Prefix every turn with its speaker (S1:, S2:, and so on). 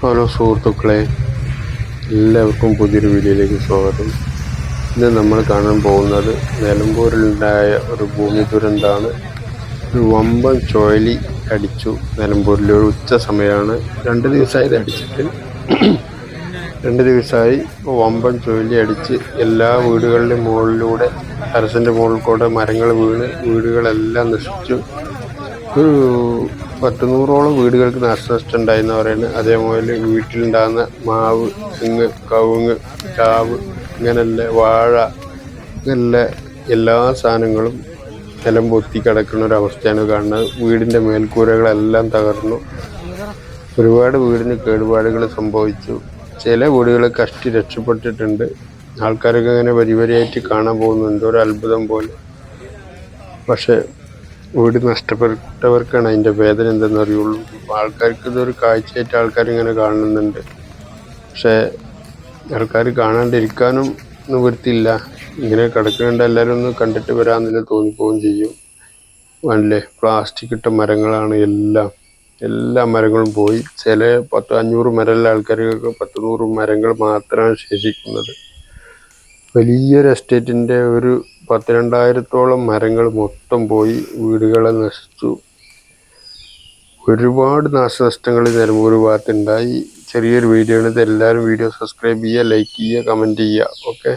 S1: Hello സുഹൃത്തുക്കളെ എല്ലാവർക്കും പുതിയൊരു വീഡിയോയിലേക്ക് സ്വാഗതം. ഇന്ന് നമ്മൾ കാണാൻ പോകുന്നത് നിലമ്പൂരിലുണ്ടായ ഒരു ഭൂമി ദുരന്തമാണ് ഒരു വമ്പൻ ചുഴലി അടിച്ചു. നിലമ്പൂരിൽ ഒരു ഉച്ച സമയമാണ്. രണ്ട് ദിവസമായി അടിച്ചിട്ട്. രണ്ട് ദിവസമായി വമ്പൻ ചുഴലി അടിച്ച് എല്ലാ വീടുകളുടെയും മുകളിലൂടെ ടെറസിന്റെ മുകളിൽ കൂടെ മരങ്ങൾ വീണ് വീടുകളെല്ലാം നശിച്ചു. ഒരു പത്ത് നൂറോളം വീടുകൾക്ക് നാശനഷ്ടം ഉണ്ടായെന്ന് പറയുന്നത് അതേപോലെ വീട്ടിലുണ്ടാകുന്ന മാവ് തെങ്ങ് കവുങ്ങ് ചാവ് ഇങ്ങനെയുള്ള വാഴ ഇങ്ങനെയുള്ള എല്ലാ സാധനങ്ങളും നിലം പൊത്തി കിടക്കുന്ന ഒരു അവസ്ഥയാണ് കാണുന്നത്. വീടിന്റെ മേൽക്കൂരകളെല്ലാം തകർന്നു. ഒരുപാട് വീടിന് കേടുപാടുകൾ സംഭവിച്ചു. ചില വീടുകൾ കഷ്ടി രക്ഷപ്പെട്ടിട്ടുണ്ട്. ആൾക്കാരൊക്കെ അങ്ങനെ വരി വരിയായിട്ട് കാണാൻ പോകുന്നുണ്ട് ഒരു അത്ഭുതം പോലെ. പക്ഷേ വീട് നഷ്ടപ്പെട്ടവർക്കാണ് അതിന്റെ വേദന എന്തെന്ന് അറിയുള്ളൂ. ആൾക്കാർക്ക് ഇതൊരു കാഴ്ചയായിട്ട് ആൾക്കാർ ഇങ്ങനെ കാണുന്നുണ്ട്. പക്ഷേ ആൾക്കാർ കാണാണ്ടിരിക്കാനും നിവൃത്തിയില്ല. ഇങ്ങനെ കിടക്കുന്നുണ്ട് എല്ലാവരും ഒന്ന് കണ്ടിട്ട് വരാമെന്നില്ല തോന്നിപ്പോവുകയും ചെയ്യും. അല്ലേ? പ്ലാസ്റ്റിക് ഇട്ട മരങ്ങളാണ് എല്ലാം. എല്ലാ മരങ്ങളും പോയി. ചില പത്ത് അഞ്ഞൂറ് മരമുള്ള ആൾക്കാർക്കൊക്കെ പത്ത് നൂറ് മരങ്ങൾ മാത്രമാണ് ശേഷിക്കുന്നത്. വലിയൊരു എസ്റ്റേറ്റിന്റെ ഒരു പത്തിരണ്ടായിരത്തോളം മരങ്ങൾ മൊത്തം പോയി വീടുകളെ നശിച്ചു. ഒരുപാട് നാശനഷ്ടങ്ങൾ നിലമ്പൂർ ഭാഗത്തുണ്ടായി. ചെറിയൊരു വീഡിയോ ആണ് ഇത് എല്ലാവരും വീഡിയോ സബ്സ്ക്രൈബ് ചെയ്യുക ലൈക്ക് ചെയ്യുക കമന്റ് ചെയ്യുക. ഓക്കെ.